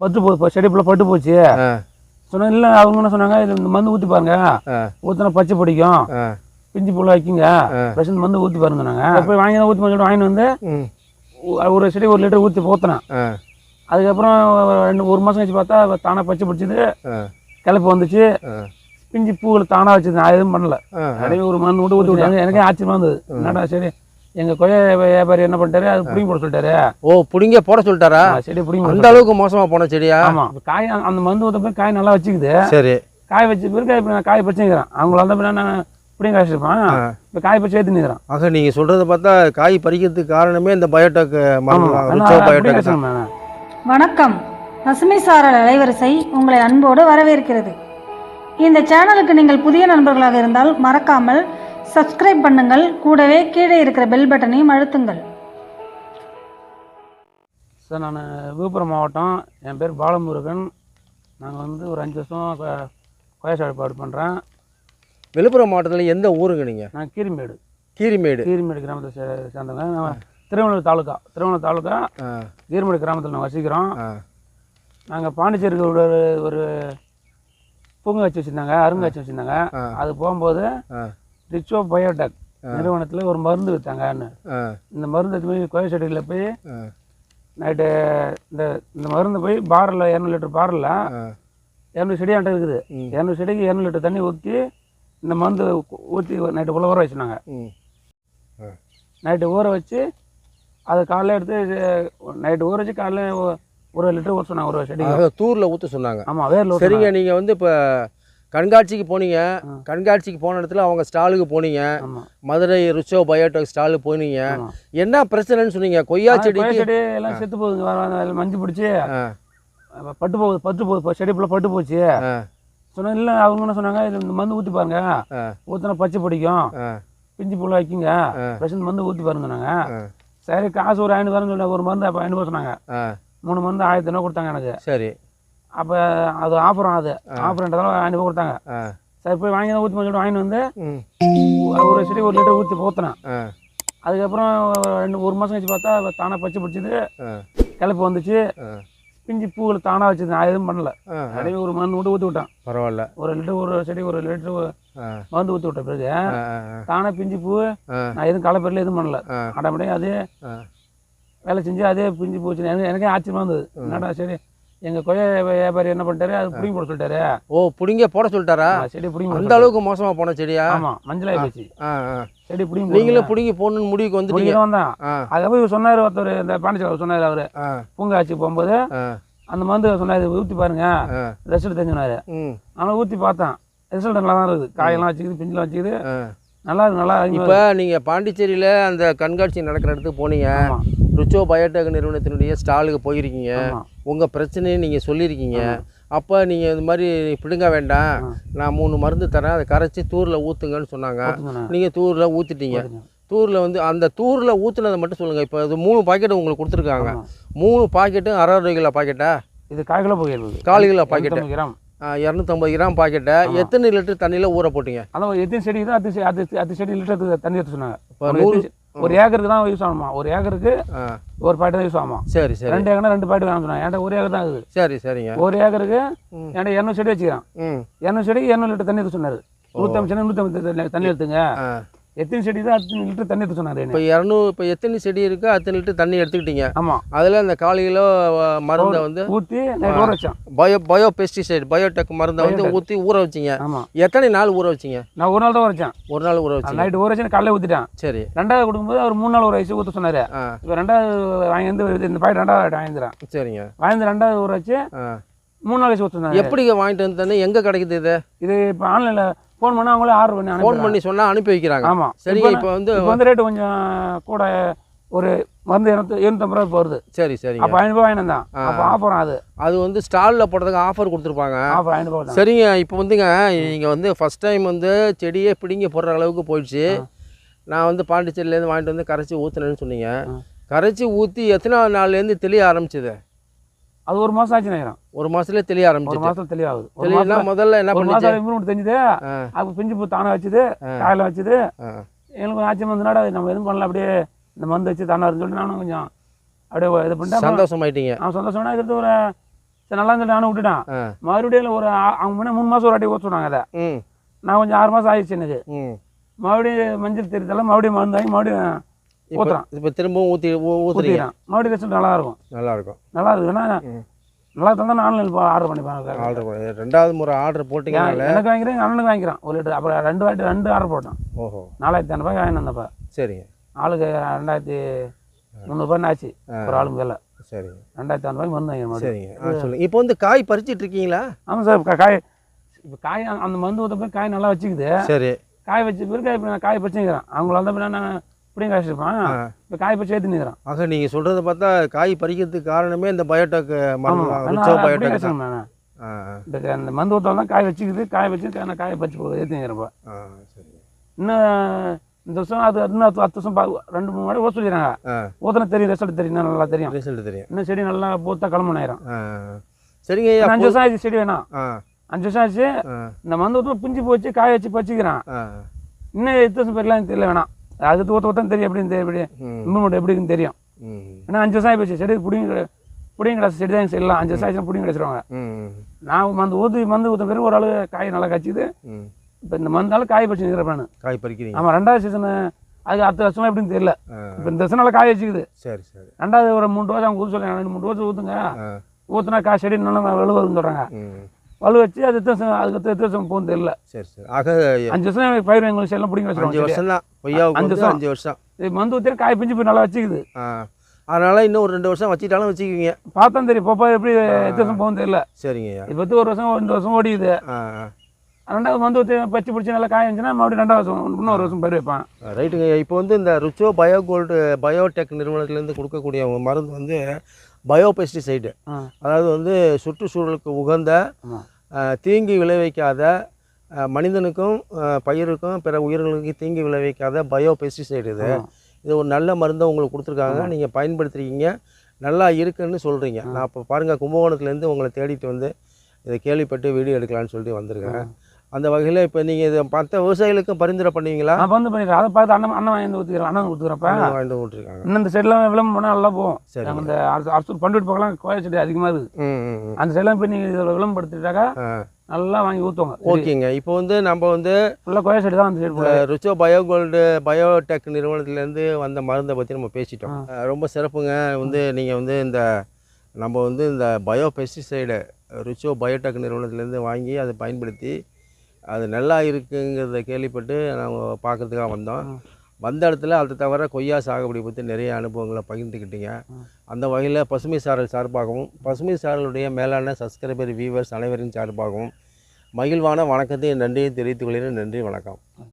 பட்டு போகுது செடி ஃபுல்லாக பட்டு போச்சு. ஆ. சொன்னா இல்லை அவங்க என்ன சொன்னாங்க? இது இந்த மருந்து ஊற்றி பாருங்க. ஊற்றினா பச்சை பிடிக்கும். பிஞ்சு புள்ள வைக்குங்க. பிரசன்ட் மருந்து ஊற்றி பாருங்க நாங்கள் போய் வாங்கி ஊற்றி சொல்லிட்டு வாங்கிட்டு வந்து ஒரு செடி ஒரு லிட்டர் ஊற்றி ஊற்றினேன் அதுக்கப்புறம் ரெண்டு ஒரு மாதம் கழிச்சு பார்த்தா தானாக பச்சை பிடிச்சது. கிளப்பு வந்துச்சு. பிஞ்சு பூவில் தானாக நான் எதுவும் பண்ணல. அப்படியே ஒரு மருந்து விட்டு ஊற்றி விட்டாங்க எனக்கே ஆச்சரியமா இருந்தது. என்னடா சரி எங்கள் கொய்யா வியாபாரி என்ன பண்ணிட்டாரு? அது பிடிங்கி போட சொல்லிட்டாரு. ஓ பிடிங்க போட சொல்லிட்டாரா? செடி பிடிங்கி அந்த அளவுக்கு மோசமா போன செடியா? ஆமாம் காய் அந்த மருந்து ஊற்ற போய் காய் நல்லா வச்சுக்குது. சரி. காய் வச்சு பிறகு இப்போ நான் காய் பறிச்சுக்கிறேன் அவங்களால தான் இப்ப நான் பிடிங்க காய்ச்சிருப்பேன். இப்போ காய் பறிச்சு ஏற்றி நிற்கிறேன் ஆக நீங்க சொல்றத பார்த்தா காய் பறிக்கிறதுக்கு காரணமே இந்த பயோடெக் பயோடெக் வணக்கம். பசுமை சாரல் அலைவரிசை உங்களை அன்போடு வரவேற்கிறது. இந்த சேனலுக்கு நீங்கள் புதிய நண்பர்களாக இருந்தால் மறக்காமல் சப்ஸ்கிரைப் பண்ணுங்கள். கூடவே கீழே இருக்கிற பெல் பட்டனையும் அழுத்துங்கள். சார் நான் விழுப்புரம் மாவட்டம். என் பேர் பாலமுருகன். நாங்கள் வந்து ஒரு அஞ்சு வருஷம் கொ- கொய்யா சாகுபாடு பண்ணுறேன் விழுப்புரம் மாவட்டத்துல எந்த ஊருங்க நீங்க? நான் கீரிமேடு. கீரிமேடு. கீரிமேடு கிராமத்தை சே- சேர்ந்தவங்க. திருவண்ணூர் தாலுக்கா திருவண்ணூர் தாலுக்கா கீரிமேடு கிராமத்தில் நான் வசிக்கிறோம். நாங்கள் பாண்டிச்சேரிக்கு ஒரு ஒரு பூங்காட்சி வச்சுருந்தாங்க அருங்காட்சி வச்சுருந்தாங்க. அது போகும்போது ரிச்சோ பயோடெக் நிறுவனத்தில் ஒரு மருந்து விற்றாங்கன்னு இந்த மருந்து போய் கொய்யா செடியில் போய் நைட்டு இந்த இந்த மருந்து போய் பாரில் இரநூறு லிட்டர் பாரில் இரநூறு செடி என்கிட்ட இருக்குது. இரநூறு செடிக்கு இரநூறு லிட்டர் தண்ணி ஊற்றி இந்த மருந்து ஊற்றி நைட்டு ஃபுல்லாக ஊற வச்சுனாங்க. நைட்டு ஊற வச்சு அதை காலைல எடுத்து நைட்டு ஊற வச்சு காலைல ஒரு லிட்டர் ஊற சொன்னாங்க ஒரு செடிக்கு. ஆக தூர்ல ஊத்த சொன்னாங்க. ஆமாம் வேரில் சரிங்க நீங்க வந்து இப்ப கண்காட்சிக்கு போனீங்க. கண்காட்சிக்கு போன இடத்துல அவங்க ஸ்டாலுக்கு போனீங்க. மதுரை ரிச்சோ பயோடெக் ஸ்டாலுக்கு போனீங்க. என்ன பிரச்சனைன்னு சொன்னீங்க? கொய்யா செடி எல்லாம் செத்து அதில் மஞ்சள் பிடிச்சி. பட்டு போகுது பட்டு போகுது செடி ஃபுல்லாக பட்டு போச்சு. ஆ. சொன்னா இல்லை அவங்க என்ன சொன்னாங்க? இந்த மருந்து ஊற்றி பாருங்க. ஊற்றினா பச்சை பிடிக்கும். பிஞ்சு புள்ள வைக்குங்க. ஆ. பிரசன்ட் மருந்து ஊற்றி பாருங்க நாங்கள் சரி காசு ஒரு ஐநூறு சொல்லி ஒரு மருந்து அப்போ ஐநூறு சொன்னாங்க. மூணு மருந்து ஆயிரத்தி ஐநூறு கொடுத்தாங்க எனக்கு. சரி. அப்போ அது ஆஃபரும் அது. ஆஃபர்ன்றதால ஐநூறு கொடுத்தாங்க. சரி போய் வாங்கி தான் ஊற்றி சொல்லிட்டு வாங்கிட்டு வந்து ஒரு செடி ஒரு லிட்டர் ஊற்றி ஊற்றினேன் அதுக்கப்புறம் ரெண்டு ஒரு மாதம் கழிச்சு பார்த்தா தானாக பச்சை பிடிச்சது. கிளப்பு வந்துச்சு. பிஞ்சு பூவில் தானாக வச்சது. நான் எதுவும் பண்ணல. அப்படியே ஒரு மருந்து விட்டு ஊற்றி விட்டேன். பரவாயில்ல. ஒரு லிட்டர் ஒரு செடி ஒரு லிட்டர் மருந்து ஊற்றி விட்ட பிறகு ஆ ஆ தானே பிஞ்சு பூ நான் எதுவும் களைப்பெரில் எதுவும் பண்ணல. ஆட்டோமேட்டிக்காக அதே வேலை செஞ்சு அதே பிஞ்சு போச்சு எனக்கு எனக்கே ஆச்சரியமா இருந்தது. என்னடா சரி எங்கள் கொய்யா வியாபாரி என்ன பண்ணிட்டாரு? அது பிடிங்கி போட சொல்லிட்டாரு. ஓ பிடிங்க போட சொல்லிட்டாரா? செடி பிடிங்கி அந்த அளவுக்கு மோசமா போன செடியா? ஆமாம் மஞ்சளாகி போச்சு செடி பிடிங்கி நீங்களும் பிடிங்கி போடணும்னு முடிவுக்கு வந்துட்டீங்க. பிடிக்கிறவன் வந்தான். அதுக்கப்புறம் இவர் சொன்னார் ஒருத்தர் இந்த பாண்டிச்சேரி சொன்னார் அவர். ஆ. பூங்காட்சிக்கு போகும்போது அந்த மருந்து சொன்னார் ஊற்றி பாருங்க. ரிசல்ட் தெரிஞ்சுனாரு ஆனால் ஊற்றி பார்த்தேன். ரிசல்ட் நல்லா தான் இருக்குது. காயெல்லாம் வச்சுக்குது பிஞ்செல்லாம் வச்சுக்குது. நல்லா இருக்கு நல்லா இருக்கு. இப்போ நீங்கள் பாண்டிச்சேரியில் அந்த கண்காட்சி நடக்கிற இடத்துக்கு போனீங்க. ருச்சோ பயோடெக் நிறுவனத்தினுடைய ஸ்டாலுக்கு போயிருக்கீங்க. உங்கள் பிரச்சனையை நீங்கள் சொல்லியிருக்கீங்க. அப்போ நீங்கள் இந்த மாதிரி பிடுங்க வேண்டாம். நான் மூணு மருந்து தரேன். அதை கரைச்சி தூரில் ஊற்றுங்கன்னு சொன்னாங்க. நீங்கள் தூரில் ஊற்றிட்டீங்க. தூரில் வந்து அந்த தூரில் ஊற்றுனதை மட்டும் சொல்லுங்கள் இப்போ அது மூணு பாக்கெட் உங்களுக்கு கொடுத்துருக்காங்க. மூணு பாக்கெட்டும் அறுபது கிலோ பாக்கெட்டா இது கால் கிலோ கால் கிலோ பாக்கெட்டு கிராம். இரநூத்தம்பது கிராம் பாக்கெட்டை எத்தனை லிட்டர் தண்ணியில் ஊற போட்டீங்க? அதான் எத்தனை செடி தான் அது அது அது செடி லிட்டர் தண்ணி எடுத்து சொன்னாங்க. இப்போ நூறு ஒரு ஏக்கருக்கு தான் யூஸ் ஆகுமா ஒரு ஏக்கருக்கு ஒரு பாக்கெட் தான் யூஸ் ஆகுமா? சரி சரி. ரெண்டு ஏக்கர்னா ரெண்டு பாக்கெட் வேணும் சொன்னாங்க. என்கிட்ட ஒரு ஏக்கர் தான் இருக்குது? சரி சரிங்க. ஒரு ஏக்கருக்கு. என்கிட்ட இரநூறு செடி வச்சுக்கிறேன்? இரநூறு செடிக்கு இரநூறு லிட்டர் தண்ணி எடுத்து சொன்னார். நூற்றம்பது செடி நூற்றம்பது தண்ணி- எடுத்துங்க. எத்தனை செடி தான் அத்தனை லிட்டர் தண்ணி எடுத்து சொன்னார் இப்போ இரநூறு இப்போ எத்தனை செடி இருக்கோ அத்தனை லிட்டர் தண்ணி எடுத்துக்கிட்டீங்க. ஆமாம் அதில் அந்த கால் மருந்தை வந்து ஊற்றி ஊற வச்சேன். பயோ பயோ பெஸ்டிசைட் பயோடெக் மருந்தை வந்து. ஊற்றி ஊற வச்சிங்க. ஆமாம் எத்தனை நாள் ஊற வச்சிங்க? நான் ஒரு நாள் தான் வச்சேன் ஒரு நாள் ஊற வச்சிங்க. நைட்டு ஊற வச்சு காலையில் ஊற்றிட்டேன் சரி. ரெண்டாவது கொடுக்கும்போது அவர் மூணு நாள் ஊற வச்சு ஊற்ற சொன்னார். இப்போ ரெண்டாவது வாங்கி வந்து இந்த பாக்கெட் ரெண்டாவது வாங்கிக்கிறேன் சரிங்க. வாங்கி ரெண்டாவது ஊற வச்சு மூணு நாள் வச்சு ஊற்ற சொன்னாங்க எப்படிங்க வாங்கிட்டு வந்து தண்ணி எங்கே கிடைக்குது இது? இது இப்போ ஆன்லைனில் ஃபோன் பண்ணால் அவங்களே ஆர்டர் பண்ணி ஃபோன் பண்ணி சொன்னால் அனுப்பி வைக்கிறாங்க. ஆமாம் சரிங்க இப்போ வந்து வந்து ரேட்டு கொஞ்சம் கூட ஒரு மருந்து இருநூத்தி இருநூத்தம்பது ரூபா போகுது. சரி சரிங்க. அப்போ ஐநூறுபா வாங்கினேன் தான். அப்போ ஆஃபர் அது. அது வந்து ஸ்டாலில் போடுறதுக்கு ஆஃபர் கொடுத்துருப்பாங்க. ஆஃபர் ஐநூறுபா சரிங்க இப்போ வந்துங்க நீங்கள் வந்து ஃபஸ்ட் டைம் வந்து செடியே பிடிங்கி போடுற அளவுக்கு போயிடுச்சு. நான் வந்து பாண்டிச்சேரியிலேருந்து வாங்கிட்டு வந்து கரைச்சி ஊற்றுனேன்னு சொன்னீங்க. கரைச்சி ஊற்றி எத்தனாவது நாள்லேருந்து தெளிய ஆரம்பிச்சது? அது ஒரு மாதம் ஆச்சு நினைக்கிறேன் ஒரு மாதத்துல தெளிய ஒரு தெளிவாகுது ஒரு தெளியனா மாதம் முதல்ல என்ன ஒரு மாதம் இம்ப்ரூவ்மெண்ட் தெரிஞ்சுது. அப்போ பிஞ்சு பூ தானே வச்சுது. காயில் வச்சுது. எனக்கு ஆச்சரியம் வந்தனாடா நம்ம எதுவும் பண்ணல அப்படியே இந்த மருந்து வச்சு தானே சொல்லிட்டு நானும் கொஞ்சம் அப்படியே இது பண்ணிட்டேன். சந்தோஷமாயிட்டீங்க. நான் சந்தோஷம்னா இருக்கிறது ஒரு சரி நல்லா இருந்துட்டு நானும் விட்டுட்டான். மறுபடியும் ஒரு அவங்க முன்னே மூணு மாதம் ஒரு வாட்டி ஊற்ற சொன்னாங்க அதை. நான் கொஞ்சம் ஆறு மாதம் ஆயிடுச்சு எனக்கு. மறுபடியும் மஞ்சள் தெரியுதெல்லாம் மறுபடியும் மருந்து வாங்கி மறுபடியும் ஊத்துறான். இப்போ திரும்பவும் ஊற்றி ஊற்றிக்கிறான் மறுபடியும் ரிசல்ட் நல்லா இருக்கும் நல்லா இருக்கும் நல்லா இருக்குன்னா ம். நல்லா இருந்தால் தான் ஆன்லைனில் ஆர்டர் பண்ணிப்பாங்க ஆர்டர் பண்ணி ரெண்டாவது முறை ஆர்டர் போட்டிங்கனால? எனக்கு வாங்கிக்கிறேன் எங்கள் அண்ணனுக்கு வாங்கிக்கிறான். ஒரு லிட்டர் அப்புறம் ரெண்டு வாட்டி ரெண்டு ஆர்டர் போட்டோம் ஓஹோ. நாலாயிரத்தி ஐநூறுபாய்க்கு வாங்கிட்டு வந்தப்ப சரிங்க. ஆளுக்கு ரெண்டாயிரத்தி முந்நூறுபா ஆச்சு. ஒரு ஆளுக்கு வேலை சரிங்க. ரெண்டாயிரத்தி ஐநூறுபாய்க்கு மருந்து மறுபடியும். சரிங்க. சொல்லுங்கள் இப்போ வந்து காய் பறிச்சிட்டு இருக்கீங்களா? ஆமாம் சார். காய் இப்போ காய் அந்த- மருந்து ஊற்ற போய் காய் நல்லா வச்சுக்குது. சரி. காய் வச்ச பிறகு இப்போ நான் காய் பறிச்சுக்கிறேன் அவங்களால தான் நான் இப்படியும் காய்ச்சிருப்பேன். இப்போ காய் பறிச்சு ஏற்றி நிற்கிறேன் ஆக நீங்கள் சொல்கிறத பார்த்தா காய் பறிக்கிறதுக்கு காரணமே இந்த பயோடெக் பயோடெக் இந்த அந்த மருந்து ஊற்றால் தான் காய் வச்சுக்குது காய் வச்சு நான் காயை பறிச்சு போகுது ஏற்றி நிற்கிறப்ப இன்னும் இந்த வருஷம் அது இன்னும் பத்து வருஷம் ரெண்டு மூணு வாட்டி ஊற்ற சொல்லிடுறாங்க ஊற்றினா தெரியும் ரிசல்ட் தெரியும் நல்லா தெரியும். ரிசல்ட் தெரியும். இன்னும் செடி நல்லா பூத்தா கிளம்புன ஆயிரும் சரிங்க அஞ்சு வருஷம் ஆயிடுச்சு செடி வேணாம் அஞ்சு வருஷம் ஆச்சு. இந்த மருந்து ஊற்ற புஞ்சி போச்சு காய வச்சு பறிச்சுக்கிறான். இன்னும் எட்டு வருஷம் எனக்கு தெரியல வேணாம். அது ஊற்ற ஊற்ற தெரியும் எப்படின்னு தெரியும் எப்படி இம்ப்ரூவ்மெண்ட் எப்படி இருக்குன்னு தெரியும். ஏன்னா அஞ்சு வருஷம் ஆகிப்போச்சு செடி பிடிங்க பிடிங்க கிடச்சி செடி தான் செய்யலாம் அஞ்சு வருஷம் ஆயிடுச்சுன்னா பிடிங்க கிடச்சிருவாங்க. நான் மருந்து ஊற்றி மருந்து ஊற்ற பிறகு ஓரளவு காய் நல்லா காய்ச்சிது இப்போ இந்த மருந்தால காய் பறிச்சு நிற்கிறப்பானு காய் பறிக்கிறீங்க? ஆமாம் ரெண்டாவது சீசனு அது அடுத்த வருஷமா எப்படின்னு தெரியல. இப்போ இந்த வருஷம் நல்லா காய் வச்சுக்குது. சரி சரி. ரெண்டாவது ஒரு மூணு டோஸ் அவங்க ஊற்ற சொல்லுங்க ரெண்டு மூணு டோஸ் ஊற்றுங்க ஊற்றுனா காய் செடி நல்லா வலு வரும்னு சொல்கிறாங்க வலு வச்சு அது வருஷம் அதுக்கு வருஷம் போகும் தெரியல. சரி சரி. ஆக அஞ்சு வருஷம் பயிர் எங்களுக்கு எல்லாம் பிடிங்க அஞ்சு வச்சுருவாங்க வருஷம் தான் கொய்யாவுக்கு அஞ்சு வருஷம். அஞ்சு வருஷம். இது மருந்து ஊற்றி காய் பிஞ்சு போய் நல்லா வச்சுக்குது. அதனால் இன்னும் ஒரு ரெண்டு வருஷம் வச்சுக்கிட்டாலும் வச்சுக்குவீங்க. பார்த்தா தெரியும் இப்போ எப்படி வருஷம் போகும் தெரியல. சரிங்க இப்போ வந்து ஒரு வருஷம் ரெண்டு வருஷம் ஓடிக்குது. ரெண்டாவது மருந்து ஊற்றி பச்சு பிடிச்சி நல்லா காய் இருந்துச்சுன்னா மறுபடியும் ரெண்டாவது வருஷம் இன்னும் ஒரு வருஷம் பயிர் வைப்பான். ரைட்டுங்க இப்போ வந்து இந்த ருச்சோ பயோ கோல்டு பயோடெக் நிறுவனத்துலேருந்து கொடுக்கக்கூடிய மருந்து வந்து பயோ பெஸ்டிசைடு ஆ. அதாவது வந்து சுற்றுச்சூழலுக்கு உகந்த தீங்கு விளைவிக்காத மனிதனுக்கும் பயிருக்கும் பிற உயிர்களுக்கு தீங்கு விளைவிக்காத பயோ பெஸ்டிசைடு இது இது ஒரு நல்ல மருந்தை உங்களுக்கு கொடுத்துருக்காங்க. நீங்கள் பயன்படுத்துறீங்க நல்லா இருக்குன்னு சொல்கிறீங்க நான் இப்போ பாருங்கள் கும்பகோணத்துலேருந்து உங்களை தேடிட்டு வந்து இதை கேள்விப்பட்டு வீடியோ எடுக்கலான்னு சொல்லிட்டு வந்திருக்கேன். அந்த வகையில் இப்போ நீங்கள் இதை மற்ற விவசாயிகளுக்கும் பரிந்துரை பண்ணுவீங்களா? நான் வந்து பண்ணிடுறேன் அதை பார்த்து அண்ணன் அண்ணன் வாங்கி வந்து ஊற்றிக்கிறேன் அண்ணன் ஊற்றுக்கிறப்ப விட்டுருக்காங்க இன்னும் இந்த சைட்லாம் விளம்பரம் பண்ணால் நல்லா போகும். சரி. நாங்கள் இந்த அரசு அரசு பண்டுட்டு பக்கம் கோயில் செடி அதிகமாக இருக்குது. அந்த சைட்லாம் போய் நீங்கள் இதில் விளம்பரப்படுத்திட்டாக்கா நல்லா வாங்கி ஊற்றுவாங்க ஓகேங்க. இப்போ வந்து நம்ம வந்து ஃபுல்லாக கோயில் செடி தான் அந்த போல ருச்சோ பயோ கோல்டு பயோடெக் நிறுவனத்துலேருந்து வந்த மருந்தை பற்றி நம்ம பேசிட்டோம். ரொம்ப சிறப்புங்க. வந்து நீங்கள் வந்து இந்த நம்ம வந்து இந்த பயோ பெஸ்டிசைடு ருச்சோ பயோடெக் நிறுவனத்துலேருந்து வாங்கி அதை பயன்படுத்தி அது நல்லா இருக்குங்கிறத கேள்விப்பட்டு நாங்கள் பார்க்கறதுக்காக வந்தோம். வந்த இடத்துல அதை தவிர கொய்யா சாகுபடி பற்றி நிறைய அனுபவங்களை பகிர்ந்துக்கிட்டீங்க அந்த வகையில் பசுமை சாரல் சார்பாகவும் பசுமை சாரலுடைய மேலான சப்ஸ்கிரைபர் வியூவர்ஸ் அனைவரின் சார்பாகவும் மகிழ்வான வணக்கத்தை நன்றியை தெரிவித்துக் கொள்கிறேன். நன்றி வணக்கம்.